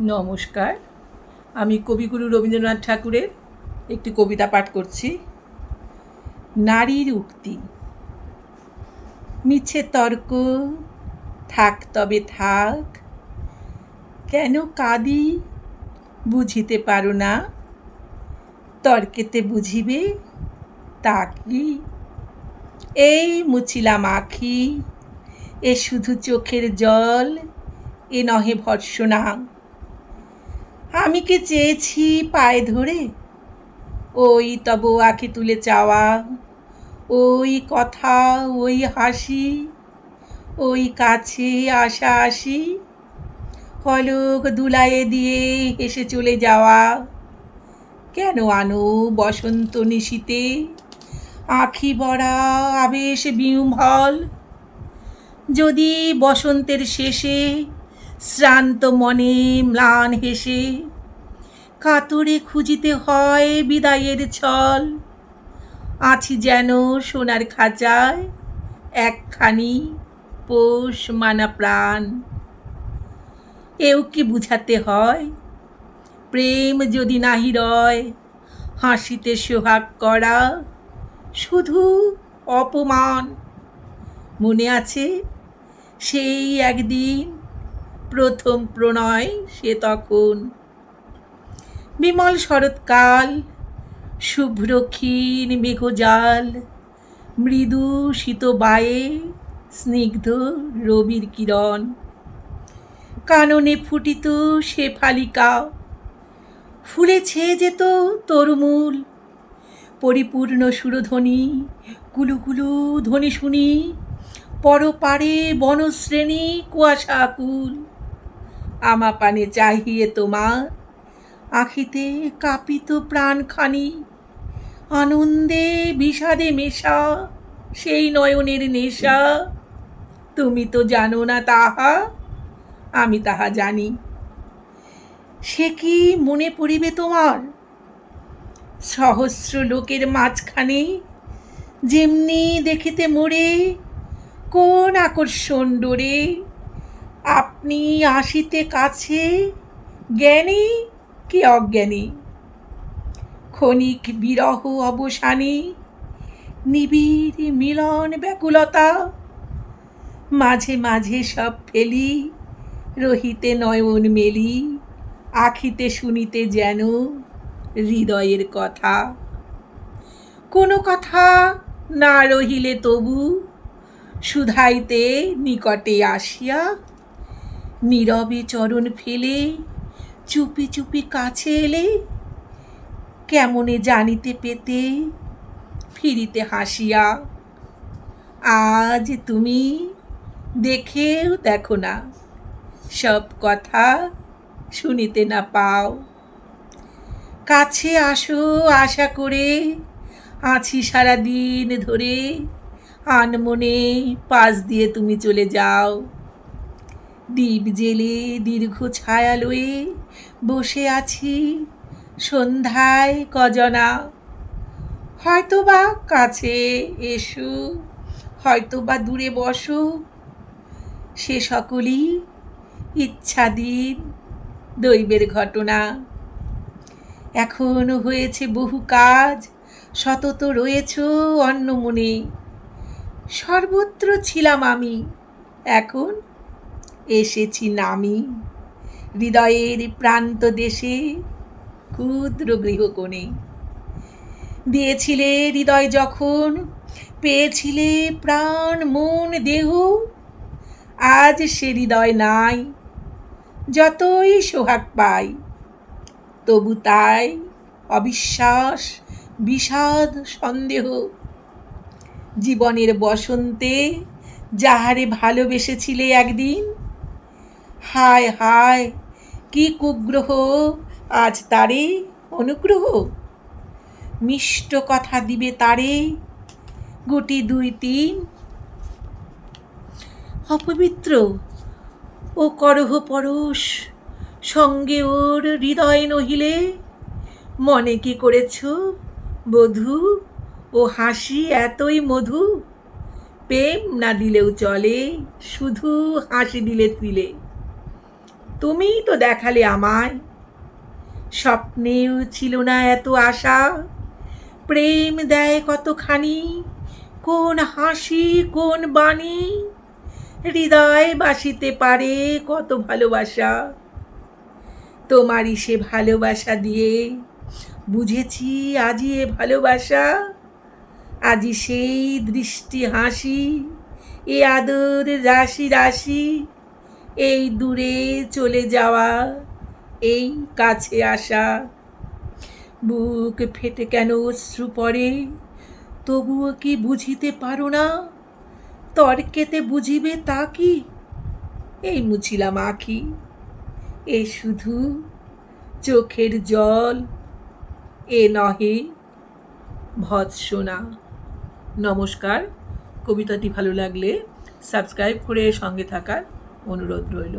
নমস্কার। আমি কবিগুরু রবীন্দ্রনাথ ঠাকুরের একটি কবিতা পাঠ করছি। নারীর উক্তি। মিছে তর্ক, থাক তবে থাক, কেন কাঁদি বুঝিতে পারো না? তর্কেতে বুঝিবে তা কি? এই মুছিলাম আখি, এ শুধু চোখের জল, এ নহে ভর্সনা আমি কি চেয়েছি পায়ে ধরে? ওই তব আঁখি তুলে চাওয়া, ওই কথা, ওই হাসি, ওই কাছে আসা আসি, হলক দুলায়ে দিয়ে এসে চলে যাওয়া। কেন আনো বসন্ত নিশীতে? আখি বড়া আবেশ বিহ্বল যদি বসন্তের শেষে শ্রান্ত মনে ম্লান হেসে, কাতরে খুঁজিতে হয় বিদায়ের ছল। আছি যেন সোনার খাঁচায় একখানি পোষ মানা প্রাণ। এও কি বুঝাতে হয়? প্রেম যদি নাহি রয়, হাসিতে সোহাগ করা শুধু অপমান। মনে আছে সেই একদিন প্রথম প্রণয় সে তখন। বিমল শরৎকাল, শুভ্র ক্ষীণ মেঘজাল, মৃদু শীত বায়ে স্নিগ্ধ রবির কিরণ। কাননে ফুটিত সে ফালিকা ফুলে ছেয়ে যেত তরুমূল। পরিপূর্ণ সুরধ্বনি কুলুকুলু ধ্বনি শুনি, পরপারে বনশ্রেণী কুয়াশা আকুল আমা পানে চাহিয়ে তোমার আখিতে কাঁপিত প্রাণখানি। আনন্দে বিষাদে মেশা, সেই নয়নের নেশা। তুমি তো জানো না তাহা, আমি তাহা জানি। সে কি মনে পড়িবে তোমার? সহস্র লোকের মাঝখানে যেমনি দেখিতে মোড়ে কোন আকর্ষণ ডোরে আপনি আসিতে কাছে জ্ঞানী কি অজ্ঞানী? ক্ষণিক বিরহ অবসানে, নিবিড় মিলন ব্যাকুলতা, মাঝে মাঝে সব ফেলি, রহিতে নয়ন মেলি, আখিতে শুনিতে যেন হৃদয়ের কথা। কোনো কথা না রহিলে তবু শুধাইতে নিকটে আসিয়া নীরবে চরণ ফেলে, চুপি চুপি কাছে এলে, কেমনে জানিতে পেতে ফিরিতে হাসিয়া, আজ তুমি দেখেও দেখো না, সব কথা শুনিতে না পাও। কাছে আসো আশা করে, আছি সারা দিন ধরে, আনমনে পাশ দিয়ে তুমি চলে যাও। দ্বীপ জেলে দীর্ঘ ছায়ালয়ে বসে আছি। সন্ধ্যায় কজনা। হয়তোবা কাছে এসো, হয়তোবা দূরে বসো। সে সকলই ইচ্ছাধীন দৈবের ঘটনা। এখনও হয়েছে বহু কাজ, সতত রয়েছ অন্য মনে সর্বত্র ছিলাম আমি, এখন এসেছি নামি। হৃদয়ের প্রান্ত দেশে, ক্ষুদ্র গৃহকোণে। দিয়েছিলে হৃদয় যখন, পেয়েছিলে প্রাণ, মন, দেহ। আজ সে হৃদয় নাই, যতই সোহাগ পাই। তবু তাই অবিশ্বাস, বিষাদ, সন্দেহ। জীবনের বসন্তে যাহারে ভালোবেসেছিলে একদিন হায় হায়, কি কুগ্রহ, আজ তারে অনুগ্রহ। মিষ্ট কথা দিবে তারে, গুটি দুই তিন। অপবিত্র ও করহ পরশ, সঙ্গে ওর হৃদয় নহিলে, মনে কি করেছ, বধূ, ও হাসি এতই মধু, প্রেম না দিলেও চলে, শুধু হাসি দিলে তিলে। তুমিই তো দেখালে আমায়। স্বপ্নেও ছিল না এত আশা। প্রেম দেয় কতখানি, কোন হাসি, কোন বাণী? হৃদয় বাসিতে পারে কত ভালোবাসা। তোমারই সে ভালোবাসা দিয়ে বুঝেছি আজি এ ভালোবাসা। আজি সেই দৃষ্টি হাসি, এ আদর রাশি রাশি এই দূরে চলে যাওয়া, এই কাছে আসা। বুক ফেটে কেন অশ্রু পড়ে? তবুও কি বুঝিতে পারো না? তর্কেতে বুঝিবে তা কি? এই মুছিলাম আখি, এ শুধু চোখের জল, এ নহে ভৎসনা। নমস্কার, কবিতাটি ভালো লাগলে সাবস্ক্রাইব করে সঙ্গে থাকার অনুরোধ রইল।